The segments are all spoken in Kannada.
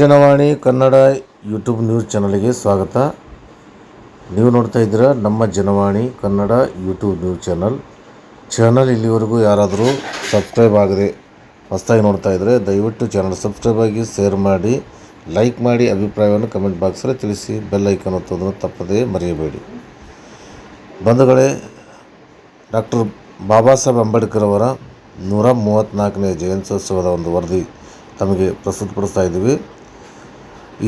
ಜನವಾಣಿ ಕನ್ನಡ ಯೂಟ್ಯೂಬ್ ನ್ಯೂಸ್ ಚಾನಲ್ಗೆ ಸ್ವಾಗತ. ನೀವು ನೋಡ್ತಾ ಇದ್ದೀರಾ ನಮ್ಮ Janavani Kannada YouTube news channel. Channel ಇಲ್ಲಿವರೆಗೂ ಯಾರಾದರೂ ಸಬ್ಸ್ಕ್ರೈಬ್ ಆಗದೆ ಹೊಸದಾಗಿ ನೋಡ್ತಾ ಇದ್ದರೆ ದಯವಿಟ್ಟು ಚಾನಲ್ ಸಬ್ಸ್ಕ್ರೈಬ್ ಆಗಿ ಶೇರ್ ಮಾಡಿ, ಲೈಕ್ ಮಾಡಿ, ಅಭಿಪ್ರಾಯವನ್ನು ಕಮೆಂಟ್ ಬಾಕ್ಸಲ್ಲಿ ತಿಳಿಸಿ, ಬೆಲ್ ಐಕನ್ ಒತ್ತೋದನ್ನು ತಪ್ಪದೇ ಮರೆಯಬೇಡಿ. ಬಂಧುಗಳೇ, ಡಾಕ್ಟರ್ ಬಾಬಾ ಸಾಹೇಬ್ ಅಂಬೇಡ್ಕರ್ ಅವರ ನೂರ ಮೂವತ್ತ್ನಾಲ್ಕನೇ ಜಯಂತ್ಯೋತ್ಸವದ ಒಂದು ವರದಿ ತಮಗೆ ಪ್ರಸ್ತುತಪಡಿಸ್ತಾ ಇದ್ದೀವಿ.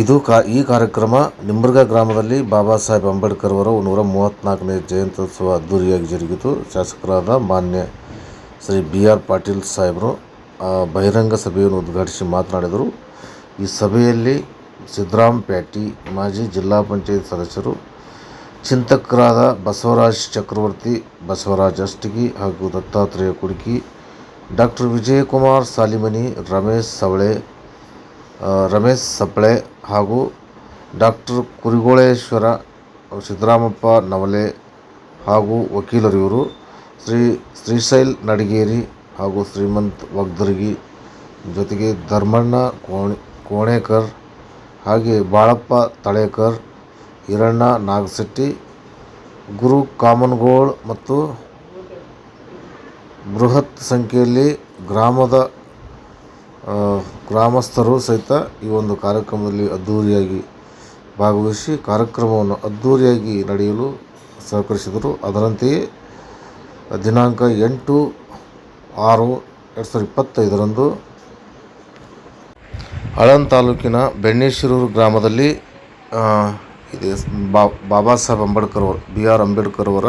ಇದು ಕಾ, ಈ ಕಾರ್ಯಕ್ರಮ ನಿಂಬರ್ಗ ಗ್ರಾಮದಲ್ಲಿ ಬಾಬಾ ಸಾಹೇಬ್ ಅಂಬೇಡ್ಕರ್ ಅವರ ನೂರ ಮೂವತ್ತ್ನಾಲ್ಕನೇ ಜಯಂತ್ಯೋತ್ಸವ ಅದ್ದೂರಿಯಾಗಿ ಜರುಗಿತು. ಶಾಸಕರಾದ ಮಾನ್ಯ ಶ್ರೀ ಬಿ ಆರ್ ಪಾಟೀಲ್ ಸಾಹೇಬರು ಬಹಿರಂಗ ಸಭೆಯನ್ನು ಉದ್ಘಾಟಿಸಿ ಮಾತನಾಡಿದರು. ಈ ಸಭೆಯಲ್ಲಿ ಸಿದ್ದರಾಮ್ ಪ್ಯಾಟಿ ಮಾಜಿ ಜಿಲ್ಲಾ ಪಂಚಾಯತ್ ಸದಸ್ಯರು, ಚಿಂತಕರಾದ ಬಸವರಾಜ್ ಚಕ್ರವರ್ತಿ, ಬಸವರಾಜ್ ಅಷ್ಟಗಿ ಹಾಗೂ ದತ್ತಾತ್ರೇಯ ಕುಡುಕಿ ಡಾಕ್ಟರ್ ವಿಜಯಕುಮಾರ್ ಸಾಲಿಮನಿ, ರಮೇಶ್ ಸವಳೆ ರಮೇಶ್ ಸಪ್ಳೆ ಹಾಗೂ ಡಾಕ್ಟರ್ ಕುರಿಗೋಳೇಶ್ವರ, ಸಿದ್ದರಾಮಪ್ಪ ನವಲೆ ಹಾಗೂ ವಕೀಲರು ಇವರು ಶ್ರೀ ಶ್ರೀಶೈಲ್ ನಡಿಗೇರಿ ಹಾಗೂ ಶ್ರೀಮಂತ್ ವಗ್ದರ್ಗಿ ಜೊತೆಗೆ ಧರ್ಮಣ್ಣ ಕೋಣೆ, ಕೋಣೇಕರ್ ಹಾಗೆ ಬಾಳಪ್ಪ ತಳೇಕರ್, ಹಿರಣ್ಣ ನಾಗಶೆಟ್ಟಿ ಗುರು ಕಾಮನ್ಗೋಳ್ ಮತ್ತು ಬೃಹತ್ ಸಂಖ್ಯೆಯಲ್ಲಿ ಗ್ರಾಮದ ಗ್ರಾಮಸ್ಥರು ಸಹಿತ ಈ ಒಂದು ಕಾರ್ಯಕ್ರಮದಲ್ಲಿ ಅದ್ಧೂರಿಯಾಗಿ ಭಾಗವಹಿಸಿ ಕಾರ್ಯಕ್ರಮವನ್ನು ಅದ್ಧೂರಿಯಾಗಿ ನಡೆಯಲು ಸಹಕರಿಸಿದರು. ಅದರಂತೆಯೇ ದಿನಾಂಕ ಎಂಟು ಆರು ಎರಡು ಸಾವಿರದ ಇಪ್ಪತ್ತೈದರಂದು ಹಳನ್ ತಾಲೂಕಿನ ಬೆಣ್ಣೆಶಿರೂರು ಗ್ರಾಮದಲ್ಲಿ ಇದೆ ಬಾಬಾ ಸಾಹೇಬ್ ಅಂಬೇಡ್ಕರ್ ಅವರು, ಬಿ ಆರ್ ಅಂಬೇಡ್ಕರ್ ಅವರ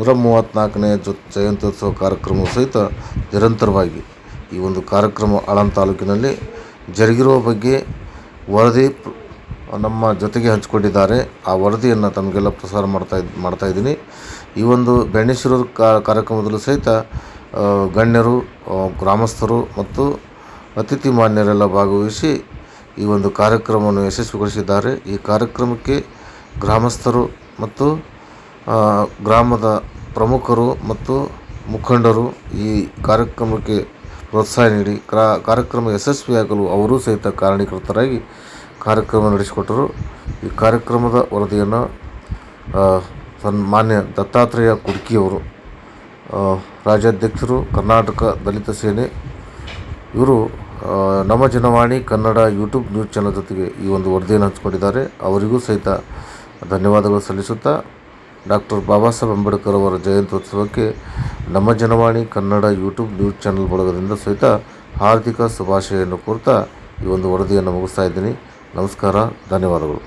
ನೂರ ಮೂವತ್ತ್ನಾಲ್ಕನೇ ಜೊ, ಜಯಂತ್ಯೋತ್ಸವ ಕಾರ್ಯಕ್ರಮವು ಸಹಿತ ನಿರಂತರವಾಗಿ ಈ ಒಂದು ಕಾರ್ಯಕ್ರಮ ಆಳಂದ ತಾಲೂಕಿನಲ್ಲಿ ಜರುಗಿರುವ ಬಗ್ಗೆ ವರದಿ ನಮ್ಮ ಜೊತೆಗೆ ಹಂಚಿಕೊಂಡಿದ್ದಾರೆ. ಆ ವರದಿಯನ್ನು ತಮಗೆಲ್ಲ ಪ್ರಸಾರ ಮಾಡ್ತಾ ಮಾಡ್ತಾ ಇದ್ದೀನಿ. ಈ ಒಂದು ಬೆಣ್ಣೆಶಿರೂರು ಕಾರ್ಯಕ್ರಮದಲ್ಲೂ ಸಹಿತ ಗಣ್ಯರು ಗ್ರಾಮಸ್ಥರು ಮತ್ತು ಅತಿಥಿ ಮಾನ್ಯರೆಲ್ಲ ಭಾಗವಹಿಸಿ ಈ ಒಂದು ಕಾರ್ಯಕ್ರಮವನ್ನು ಯಶಸ್ವಿಗೊಳಿಸಿದ್ದಾರೆ. ಈ ಕಾರ್ಯಕ್ರಮಕ್ಕೆ ಗ್ರಾಮಸ್ಥರು ಮತ್ತು ಗ್ರಾಮದ ಪ್ರಮುಖರು ಮತ್ತು ಮುಖಂಡರು ಈ ಕಾರ್ಯಕ್ರಮಕ್ಕೆ ಪ್ರೋತ್ಸಾಹ ನೀಡಿ, ಕ್ರಾ, ಕಾರ್ಯಕ್ರಮ ಯಶಸ್ವಿಯಾಗಲು ಅವರೂ ಸಹಿತ ಕಾರಣೀಕರ್ತರಾಗಿ ಕಾರ್ಯಕ್ರಮ ನಡೆಸಿಕೊಟ್ಟರು. ಈ ಕಾರ್ಯಕ್ರಮದ ವರದಿಯನ್ನು ಸನ್ಮಾನ್ಯ ದತ್ತಾತ್ರೇಯ ಕುಡ್ಕಿಯವರು ರಾಜ್ಯಾಧ್ಯಕ್ಷರು, ಕರ್ನಾಟಕ ದಲಿತ ಸೇನೆ, ಇವರು ನಮ್ಮ Janavani Kannada YouTube news channel ಜೊತೆಗೆ ಈ ಒಂದು ವರದಿಯನ್ನು ಹಂಚಿಕೊಂಡಿದ್ದಾರೆ. ಅವರಿಗೂ ಸಹಿತ ಧನ್ಯವಾದಗಳು ಸಲ್ಲಿಸುತ್ತಾ ಡಾಕ್ಟರ್ ಬಾಬಾ ಸಾಹೇಬ್ ಅಂಬೇಡ್ಕರ್ ಅವರ ಜಯಂತ್ಯುತ್ಸವಕ್ಕೆ ನಮ್ಮ Janavani Kannada YouTube news channel ಬಳಗದಿಂದ ಸಹಿತ ಹಾರ್ದಿಕ ಶುಭಾಶಯನ್ನು ಕೋರ್ತಾ ಈ ಒಂದು ವರದಿಯನ್ನು ಮುಗಿಸ್ತಾ ಇದ್ದೀನಿ. ನಮಸ್ಕಾರ, ಧನ್ಯವಾದಗಳು.